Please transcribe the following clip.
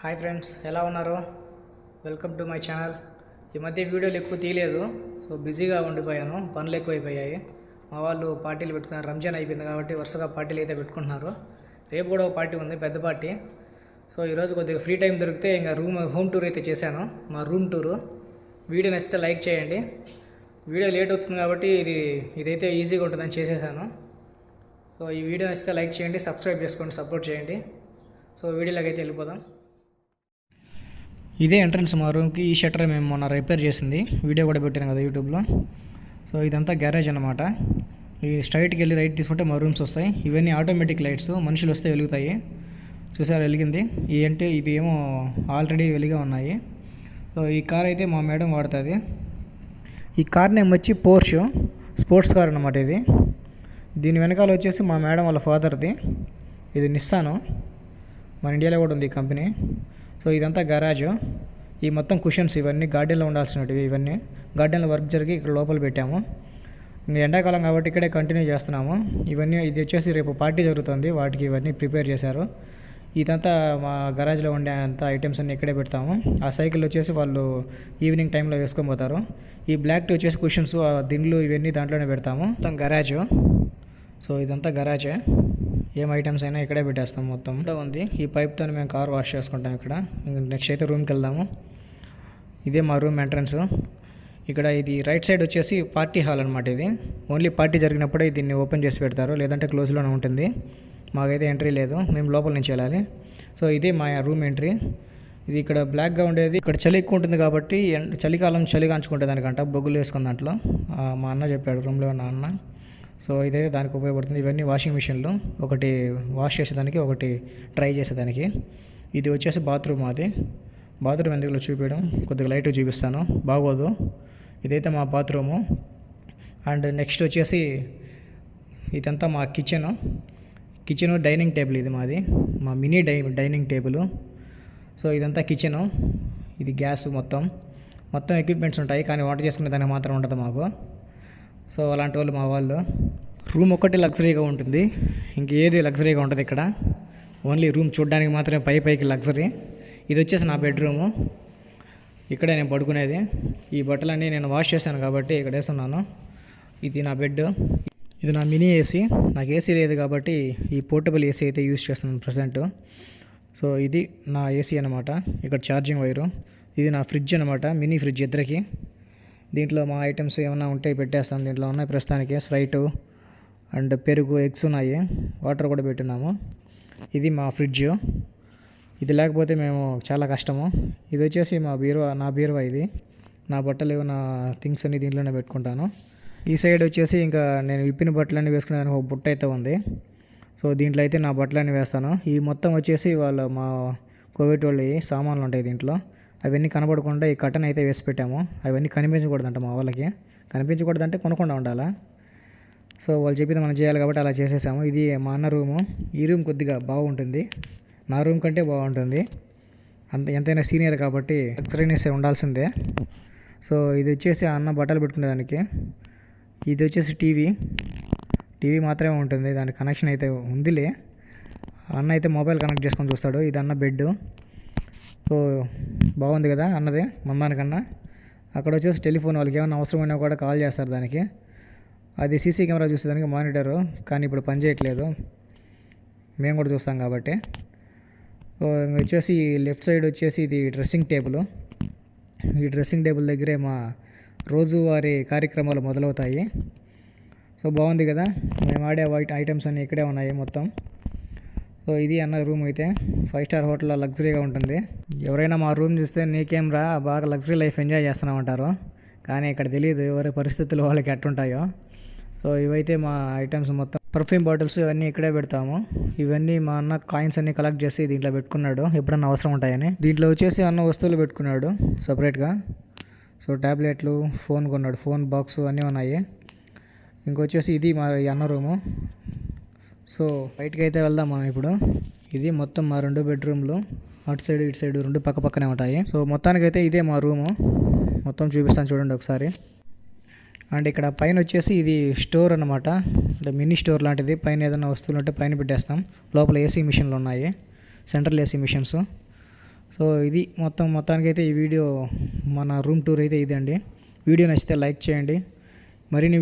Hi friends ఎలా ఉన్నారు? Welcome to my channel. ఈ మధ్య వీడియోలు ఎక్కువ తీయలేదు సో బిజీగా ఉండిపోయాను పనులు ఎక్కువైపోయాయి. మా వాళ్ళు పార్టీలు పెట్టుకున్నారు రంజాన్ అయిపోయింది కాబట్టి వరుసగా పార్టీలు అయితే పెట్టుకుంటున్నారు. రేపు కూడా ఒక పార్టీ ఉంది పెద్ద పార్టీ. సో ఈరోజు కొద్దిగా ఫ్రీ టైం దొరికితే ఇంకా రూమ్ హోమ్ టూర్ అయితే చేశాను మా రూమ్ టూరు. వీడియో నచ్చితే లైక్ చేయండి. వీడియో లేట్ అవుతుంది కాబట్టి ఇది ఇదైతే ఈజీగా ఉంటుందని చేసేసాను. సో ఈ వీడియో నచ్చితే లైక్ చేయండి సబ్స్క్రైబ్ చేసుకోండి సపోర్ట్ చేయండి. సో వీడియోలోకి అయితే వెళ్ళిపోదాం. ఇదే ఎంట్రన్స్ మా రూమ్కి ఈ షట్టర్ మేము మొన్న రిపేర్ చేసింది. వీడియో కూడా పెట్టాను కదా యూట్యూబ్లో సో ఇదంతా గ్యారేజ్ అనమాట ఈ స్ట్రైట్కి వెళ్ళి రైట్ తీసుకుంటే మా రూమ్స్ వస్తాయి. ఇవన్నీ ఆటోమేటిక్ లైట్స్ మనుషులు వస్తే వెలుగుతాయి. చూసారు వెలిగింది? ఈ అంటే ఇవి ఏమో ఆల్రెడీ వెలిగా ఉన్నాయి. సో ఈ కార్ అయితే మా మేడం వాడుతుంది. ఈ కార్ నేమ్ వచ్చి పోర్ష్ స్పోర్ట్స్ కార్ అనమాట ఇది. దీని వెనకాల వచ్చేసి మా మేడం వాళ్ళ ఫాదర్ది ఇది నిస్సాను మన ఇండియాలో కూడా ఉంది ఈ కంపెనీ సో ఇదంతా గరాజు ఈ మొత్తం కుషన్స్ ఇవన్నీ గార్డెన్లో ఉండాల్సినవి ఇవన్నీ. గార్డెన్లో వర్క్ జరిగి ఇక్కడ లోపల పెట్టాము. ఇంకా ఎండాకాలం కాబట్టి ఇక్కడే కంటిన్యూ చేస్తున్నాము. ఇవన్నీ ఇది వచ్చేసి రేపు పార్టీ జరుగుతుంది. వాటికి ఇవన్నీ ప్రిపేర్ చేశారు. ఇదంతా మా గరాజ్లో ఉండే అంత ఐటమ్స్ అన్నీ ఇక్కడే పెడతాము. ఆ సైకిల్ వచ్చేసి వాళ్ళు ఈవినింగ్ టైంలో వేసుకొని పోతారు. ఈ బ్లాక్ టీ వచ్చేసి కుషన్స్ ఆ దిండ్లు ఇవన్నీ దాంట్లోనే పెడతాము. మొత్తం గరాజు సో ఇదంతా గరాజే ఏం ఐటమ్స్ అయినా ఇక్కడే పెట్టేస్తాం మొత్తం. ఇక్కడ ఉంది. ఈ పైప్తో మేము కార్ వాష్ చేసుకుంటాం ఇక్కడ. నెక్స్ట్ అయితే రూమ్కి వెళ్దాము. ఇదే మా రూమ్ ఎంట్రన్స్ ఇక్కడ ఇది రైట్ సైడ్ వచ్చేసి పార్టీ హాల్ అనమాట ఇది. ఓన్లీ పార్టీ జరిగినప్పుడే దీన్ని ఓపెన్ చేసి పెడతారు. లేదంటే క్లోజ్లోనే ఉంటుంది. మాకైతే ఎంట్రీ లేదు. మేము లోపల నుంచి వెళ్ళాలి. సో ఇదే మా రూమ్ ఎంట్రీ ఇది ఇక్కడ బ్లాక్గా ఉండేది. ఇక్కడ చలి ఎక్కువ ఉంటుంది కాబట్టి చలికాలం చలి కాంచుకుంటే దానికంట బొగ్గులు వేసుకున్న దాంట్లో. మా అన్న చెప్పాడు రూమ్లో నా అన్న. సో ఇదైతే దానికి ఉపయోగపడుతుంది. ఇవన్నీ వాషింగ్ మిషన్లు ఒకటి వాష్ చేసేదానికి ఒకటి డ్రై చేసేదానికి. ఇది వచ్చేసి బాత్రూమ్ అది బాత్రూమ్ ఎందుకు చూపించడం? కొద్దిగా లైట్ చూపిస్తాను. బాగోదు. ఇదైతే మా బాత్రూము అండ్ నెక్స్ట్ వచ్చేసి ఇదంతా మా కిచెను కిచెను డైనింగ్ టేబుల్ ఇది మాది. మా మినీ డై డైనింగ్ టేబుల్ సో ఇదంతా కిచెను ఇది గ్యాస్ మొత్తం. మొత్తం ఎక్విప్మెంట్స్ ఉంటాయి. కానీ వంట చేసుకునే దానికి మాత్రం ఉండదు మాకు. సో అలాంటి వాళ్ళు మా వాళ్ళు. రూమ్ ఒకటి లగ్జరీగా ఉంటుంది. ఇంకేది లగ్జరీగా ఉంటుంది ఇక్కడ. ఓన్లీ రూమ్ చూడడానికి మాత్రమే పై పైకి లగ్జరీ. ఇది వచ్చేసి నా బెడ్రూము. ఇక్కడే నేను పడుకునేది. ఈ బట్టలన్నీ నేను వాష్ చేశాను కాబట్టి ఇక్కడ వేస్తున్నాను. ఇది నా బెడ్ ఇది నా మినీ ఏసీ. నాకు ఏసీ లేదు కాబట్టి ఈ పోర్టబుల్ ఏసీ అయితే యూస్ చేస్తున్నాను ప్రజెంట్. సో ఇది నా ఏసీ అనమాట ఇక్కడ ఛార్జింగ్ వైరు. ఇది నా ఫ్రిడ్జ్ అనమాట మినీ ఫ్రిడ్జ్ ఇద్దరికి. దీంట్లో మా ఐటమ్స్ ఏమైనా ఉంటే పెట్టేస్తాం దీంట్లో ఉన్నాయి. ప్రస్తుతానికి స్ప్రైటు అండ్ పెరుగు ఎగ్స్ ఉన్నాయి. వాటర్ కూడా పెట్టున్నాము. ఇది మా ఫ్రిడ్జ్. ఇది లేకపోతే మేము చాలా కష్టము. ఇది వచ్చేసి మా బీరువా నా బీరువా ఇది. నా బట్టలు నా థింగ్స్ అన్ని దీంట్లోనే పెట్టుకుంటాను. ఈ సైడ్ వచ్చేసి ఇంకా నేను విప్పిన బట్టలన్నీ వేసుకునేదానికి ఒక బుట్ట అయితే ఉంది. సో దీంట్లో అయితే నా బట్టలన్నీ వేస్తాను. ఈ మొత్తం వచ్చేసి వాళ్ళ మా కోవిడ్ వాళ్ళు సామాన్లు ఉంటాయి దీంట్లో. అవన్నీ కనబడకుండా ఈ కట్టన్ అయితే వేసి పెట్టాము. అవన్నీ కనిపించకూడదంట మా వాళ్ళకి. కనిపించకూడదంటే కొనకుండా ఉండాలా? సో వాళ్ళు చెప్పింది మనం చేయాలి కాబట్టి అలా చేసేసాము. ఇది మా అన్న రూము. ఈ రూమ్ కొద్దిగా బాగుంటుంది. నా రూమ్ కంటే బాగుంటుంది. అంత ఎంతైనా సీనియర్ కాబట్టి లగ్జరీనెస్ ఉండాల్సిందే. సో ఇది వచ్చేసి ఆ అన్న బట్టలు పెట్టుకునేదానికి ఇది వచ్చేసి టీవీ. టీవీ మాత్రమే ఉంటుంది. దాని కనెక్షన్ అయితే ఉందిలే. అన్న అయితే మొబైల్ కనెక్ట్ చేసుకొని చూస్తాడు. ఇది అన్న బెడ్ సో బాగుంది కదా అన్నది మందానికన్నా. అక్కడ వచ్చేసి టెలిఫోన్ వాళ్ళకి ఏమైనా అవసరమైనా కూడా కాల్ చేస్తారు దానికి. అది సీసీ కెమెరా చూసేదానికి మానిటరు కానీ ఇప్పుడు పనిచేయట్లేదు మేము కూడా చూస్తాం కాబట్టి. సో వచ్చేసి లెఫ్ట్ సైడ్ వచ్చేసి ఇది డ్రెస్సింగ్ టేబుల్. ఈ డ్రెస్సింగ్ టేబుల్ దగ్గరే మా రోజువారీ కార్యక్రమాలు మొదలవుతాయి. సో బాగుంది కదా. మేము ఆడే వైట్ ఐటమ్స్ అన్నీ ఇక్కడే ఉన్నాయి మొత్తం. సో ఇది అన్న రూమ్ అయితే. ఫైవ్ స్టార్ హోటల్లో లగ్జరీగా ఉంటుంది. ఎవరైనా మా రూమ్ చూస్తే నీకేం రా బాగా లగ్జరీ లైఫ్ ఎంజాయ్ చేస్తున్నామంటారు కానీ ఇక్కడ తెలియదు ఎవరి పరిస్థితులు వాళ్ళకి ఎట్టుంటాయో. సో ఇవైతే మా ఐటమ్స్ మొత్తం. పర్ఫ్యూమ్ బాటిల్స్ ఇవన్నీ ఇక్కడే పెడతాము. ఇవన్నీ మా అన్న కాయిన్స్ అన్ని కలెక్ట్ చేసి దీంట్లో పెట్టుకున్నాడు. ఎప్పుడన్నా అవసరం ఉంటాయని. దీంట్లో వచ్చేసి అన్న వస్తువులు పెట్టుకున్నాడు సపరేట్గా. సో ట్యాబ్లెట్లు ఫోన్ కొన్నాడు. ఫోన్ బాక్స్ అన్నీ ఉన్నాయి. ఇంకొచ్చేసి ఇది మా అన్న రూము. సో బయటకి అయితే వెళ్దాం మనం ఇప్పుడు. ఇది మొత్తం మా రెండు బెడ్రూమ్లు. అటు సైడ్ ఇటు సైడ్ రెండు పక్క పక్కనే ఉంటాయి. సో మొత్తానికైతే ఇదే మా రూము. మొత్తం చూపిస్తాను చూడండి ఒకసారి. అండ్ ఇక్కడ పైన వచ్చేసి ఇది స్టోర్ అనమాట అంటే మినీ స్టోర్ లాంటిది. పైన ఏదైనా వస్తువులు ఉంటే పైన పెట్టేస్తాం. లోపల ఏసీ మిషన్లు ఉన్నాయి. Central AC machines. సో ఇది మొత్తం మొత్తానికైతే ఈ వీడియో మన రూమ్ టూర్ అయితే ఇదండి. వీడియో నచ్చితే లైక్ చేయండి. మరిన్ని